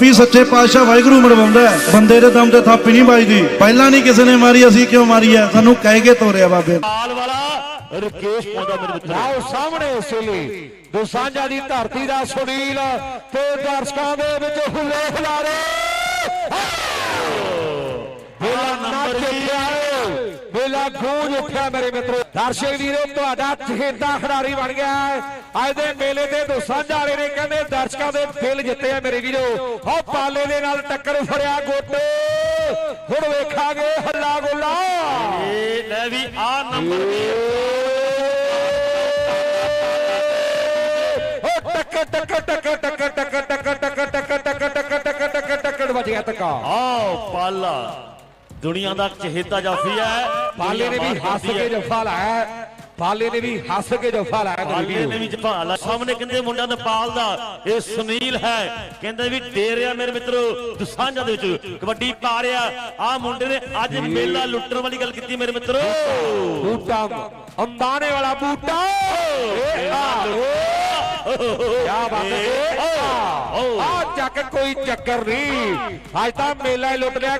ਸੱਚੇ ਪਾਤਸ਼ਾਹ ਵਾਹਿਗੁਰੂ ਮਰਵਾਉਂਦਾ ਹੈ। ਬੰਦੇ ਦੇ ਦਮ ਤੇ ਥਾਪੀ ਨਹੀਂ ਵੱਜਦੀ। ਪਹਿਲਾਂ ਨਹੀਂ ਕਿਸੇ ਨੇ ਮਾਰੀ ਅਸੀਂ ਕਿਉਂ ਮਾਰੀ ਹੈ? ਸਾਨੂੰ ਕਹਿ ਕੇ ਤੋਰਿਆ ਬਾਬੇ। ਲਾਲ ਵਾਲਾ ਰਕੇਸ਼ ਪਾਉਂਦਾ ਮੇਰੇ ਮਿੱਤਰ ਆਓ ਸਾਹਮਣੇ ਇਸ ਵੇਲੇ। ਦੋਸਾਂਝਾ ਦੀ ਧਰਤੀ ਦਾ ਸੁਨੀਲ ਤੇ ਦਰਸ਼ਕਾਂ ਦੇ ਵਿੱਚ ਹੁੱਲੇ ਹੁਲਾਰੇ ਵੇਲਾ ਨੰਬਰ ਵੇਲਾ ਗੂੰਜ ਉੱਠਿਆ ਮੇਰੇ ਮਿੱਤਰੋ ਦਰਸ਼ਕ ਵੀਰੋ ਤੁਹਾਡਾ ਚਹੇਤਾ ਖਿਡਾਰੀ ਬਣ ਗਿਆ ਅੱਜ ਦੇ ਮੇਲੇ ਤੇ ਦੋਸਾਂਝਾ ਵਾਲੇ ਨੇ ਕਹਿੰਦੇ ਦਰਸ਼ਕਾਂ ਦੇ ਦਿਲ ਜਿੱਤੇ ਆ ਮੇਰੇ ਵੀਰੋ ਹੋ ਪਾਲੇ ਦੇ ਨਾਲ ਟੱਕਰ ਫੜਿਆ ਗੋਟੇ ਹੁਣ ਵੇਖਾਂਗੇ ਹੱਲਾ ਗੋਲਾ ਇਹ ਲੈ ਵੀ ਆ ਨੰਬਰ ਵੀ ਓ ਟੱਕ ਟੱਕ ਟੱਕ ਟੱਕ ਟੱਕ ਟੱਕ ਟੱਕ ਟੱਕ ਟੱਕ ਟੱਕ ਟੱਕ ਟੱਕ ਟੱਕ ਟੱਕ ਆਓ ਪਾਲਾ ਦੁਨੀਆ ਦਾ ਚਹੇਤਾ ਜਾਫੀ ਹੈ ਪਾਲੇ ਨੇ ਵੀ ਹੱਸ ਕੇ ਜਫਾ ਲਾਇਆ ਪਾਲੇ ਨੇ ਵੀ ਹੱਸ ਕੇ ਜਫਾ ਲਾਇਆ ਪਾਲੇ ਨੇ ਵੀ। ਜਪਾ ਲਾ ਸਾਹਮਣੇ ਕਹਿੰਦੇ ਮੁੰਡਾ ਨੇਪਾਲ ਦਾ ਇਹ ਸੁਨੀਲ ਹੈ। ਕਹਿੰਦੇ ਵੀ ਡੇਰਿਆ ਮੇਰੇ ਮਿੱਤਰੋ ਦਸਾਂਝਾ ਦੇ ਵਿੱਚ ਕਬੱਡੀ ਪਾ ਰਿਹਾ। ਆ ਮੁੰਡੇ ਨੇ ਅੱਜ ਮੇਲਾ ਲੁੱਟਣ ਵਾਲੀ ਗੱਲ ਕੀਤੀ ਮੇਰੇ ਮਿੱਤਰੋ। ਬੂਟਾ ਅੰਦਾਨੇ ਵਾਲਾ ਬੂਟਾ। ਏ ਆ ਕਿਆ ਬਾਤ ਹੈ। ਆ ਚੱਕ ਕੋਈ ਚੱਕਰ ਨਹੀਂ। ਅੱਜ ਤਾਂ ਮੇਲਾ ਹੀ ਲੁੱਟ ਲਿਆ।